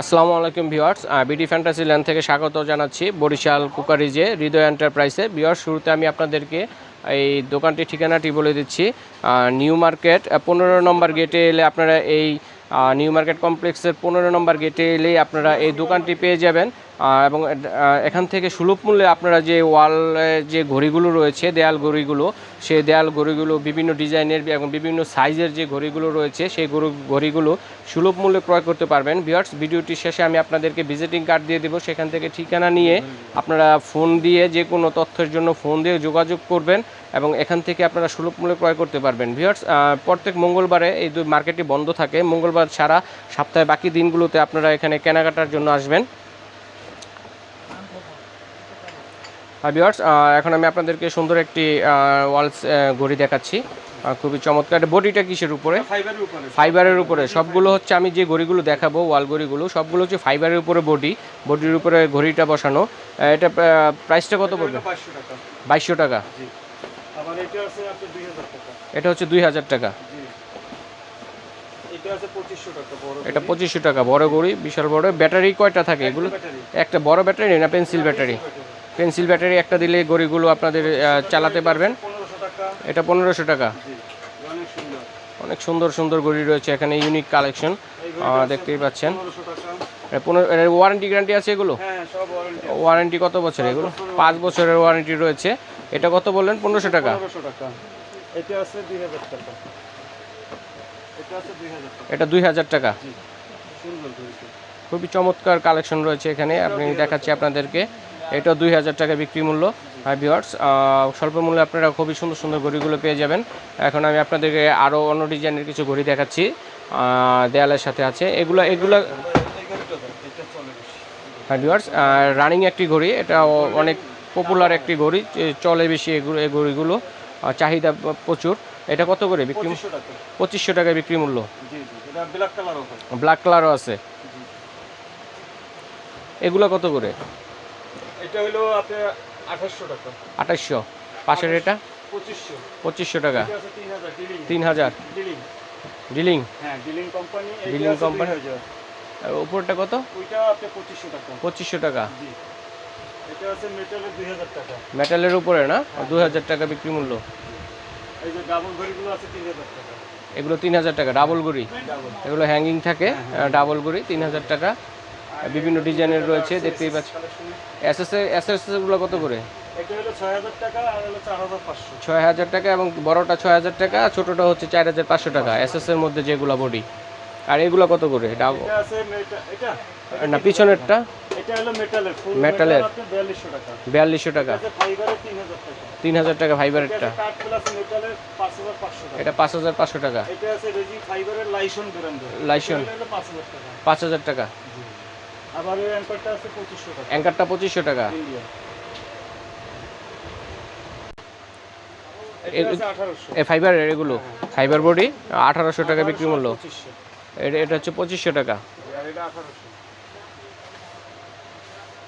আসসালামু আলাইকুম viewers BD fantasy land থেকে স্বাগত জানাচ্ছি। বরিশাল কুকারিজে হৃদয় এন্টারপ্রাইসে ভিওয়ার্স শুরুতে আমি আপনাদেরকে এই দোকানটির ঠিকানাটি বলে দিচ্ছি। নিউ মার্কেট পনেরো নম্বর গেটে এলে আপনারা এই নিউ মার্কেট কমপ্লেক্সের পনেরো নম্বর গেটে এলেই আপনারা এই দোকানটি পেয়ে যাবেন। এবং এখান থেকে সুলভ মূল্যে আপনারা যে ওয়াল যে ঘড়িগুলো রয়েছে, দেয়াল ঘড়িগুলো, সেই দেয়াল ঘড়িগুলো, বিভিন্ন ডিজাইনের এবং বিভিন্ন সাইজের যে ঘড়িগুলো রয়েছে, সেই ঘড়িগুলো সুলভ মূল্যে ক্রয় করতে পারবেন। ভিউয়ার্স ভিডিওটির শেষে আমি আপনাদেরকে ভিজিটিং কার্ড দিয়ে দেবো। সেখান থেকে ঠিকানা নিয়ে আপনারা ফোন দিয়ে যে কোনো তথ্যের জন্য ফোন দিয়ে যোগাযোগ করবেন এবং এখান থেকে আপনারা সুলভ মূল্যে ক্রয় করতে পারবেন। ভিউয়ার্স প্রত্যেক মঙ্গলবারে এই দুই মার্কেটটি বন্ধ থাকে। মঙ্গলবার ছাড়া সপ্তাহে বাকি দিনগুলোতে আপনারা এখানে কেনাকাটার জন্য আসবেন। ভিউয়ার্স এখন আমি আপনাদেরকে সুন্দর একটি ওয়ালস ঘড়ি দেখাচ্ছি। খুবই চমৎকার। বডিটা কিসের উপরে? ফাইবারের উপরে। সবগুলো হচ্ছে আমি যে ঘড়িগুলো দেখাবো ওয়াল ঘড়িগুলো সবগুলো হচ্ছে ফাইবারের উপরে বডি বডির উপরে ঘড়িটা বসানো। এটা প্রাইসটা কত পড়বে? বাইশশো টাকা। এটা হচ্ছে দুই হাজার টাকা। এটা পঁচিশশো টাকা বড় এটা পঁচিশশো টাকা বড় ঘড়ি বিশাল বড়। ব্যাটারি কয়টা থাকে? এগুলো একটা বড় ব্যাটারি না পেন্সিল ব্যাটারি পেন্সিল ব্যাটারি একটা দিলে ঘড়িগুলো আপনাদের চালাতে পারবেন। এটা পনেরোশো টাকা। অনেক সুন্দর সুন্দর ঘড়ি রয়েছে এখানে ইউনিক কালেকশন দেখতেই পাচ্ছেন। পনেরো এর ওয়ারেন্টি গ্যারান্টি আছে এগুলো? ওয়ারেন্টি কত বছর এগুলো? পাঁচ বছরের ওয়ারেন্টি রয়েছে। এটা কত বললেন? পনেরোশো টাকা। এটা দুই হাজার টাকা। খুবই চমৎকার কালেকশন রয়েছে এখানে। আপনি দেখাচ্ছি আপনাদেরকে। এটা দুই হাজার টাকা বিক্রি মূল্য হাই ভিওয়ার্স স্বল্প মূল্যে আপনারা খুবই সুন্দর সুন্দর ঘড়িগুলো পেয়ে যাবেন। এখন আমি আপনাদেরকে আরও অন্য ডিজাইনের কিছু ঘড়ি দেখাচ্ছি। দেয়ালের সাথে আছে। এগুলো এগুলো হ্যাঁ ভিওয়ার্স রানিং একটি ঘড়ি। এটা অনেক পপুলার একটি ঘড়ি। চলে বেশি এগুলো এই ঘড়িগুলো। চাহিদা প্রচুর। এটা কত করে বিক্রি পঁচিশশো টাকা। বিক্রি মূল্য। ব্ল্যাক কালারও আছে। এগুলো কত করে? এটা হলো আপনার আঠাশশো টাকা। আঠাশশো। পাশের এটা? পঁচিশশো। পঁচিশশো টাকা। এটা আছে তিন হাজার ডিলিং। ডিলিং? হ্যাঁ ডিলিং কোম্পানি ডিলিং কোম্পানি। আর উপরটা কত? ওইটা আপনার পঁচিশশো টাকা। পঁচিশশো টাকা। জি। এটা আছে মেটালের দুই হাজার টাকা। মেটালের উপরে না? দু হাজার টাকা বিক্রি মূল্য? এই যে ডাবল ঘড়িগুলো আছে তিন হাজার টাকা। এগুলো তিন হাজার টাকা ডাবল গুড়ি এগুলো হ্যাঙ্গিং থাকে ডাবল গুড়ি তিন হাজার টাকা। বিভিন্ন ডিজাইনের রয়েছে দেখতেই পাচ্ছেন এস এস এস এস কত করে? ছয় হাজার টাকা এবং বড়টা ছয় হাজার টাকা ছোটোটা হচ্ছে চার হাজার পাঁচশো টাকা এস এস এর মধ্যে যেগুলো বডি আর এগুলো কত করে? না পিছনেরটা? মেটালের বিয়াল্লিশশো টাকা। তিন হাজার টাকা। ফাইবারেরটা এটা পাঁচ হাজার পাঁচশো টাকা। এটা পাঁচ হাজার টাকা। লাইসন পাঁচ হাজার আবার এই অ্যাঙ্কারটা আছে পঁচিশশো টাকা। অ্যাঙ্কারটা 2500 টাকা। ইন্ডিয়া এ- এটা আছে আঠারোশো। এ ফাইবারের এগুলো। ফাইবার বডি আঠারোশো টাকা বিক্রি মূল্য। এটা হচ্ছে পঁচিশশো টাকা। আর এটা আঠারোশো।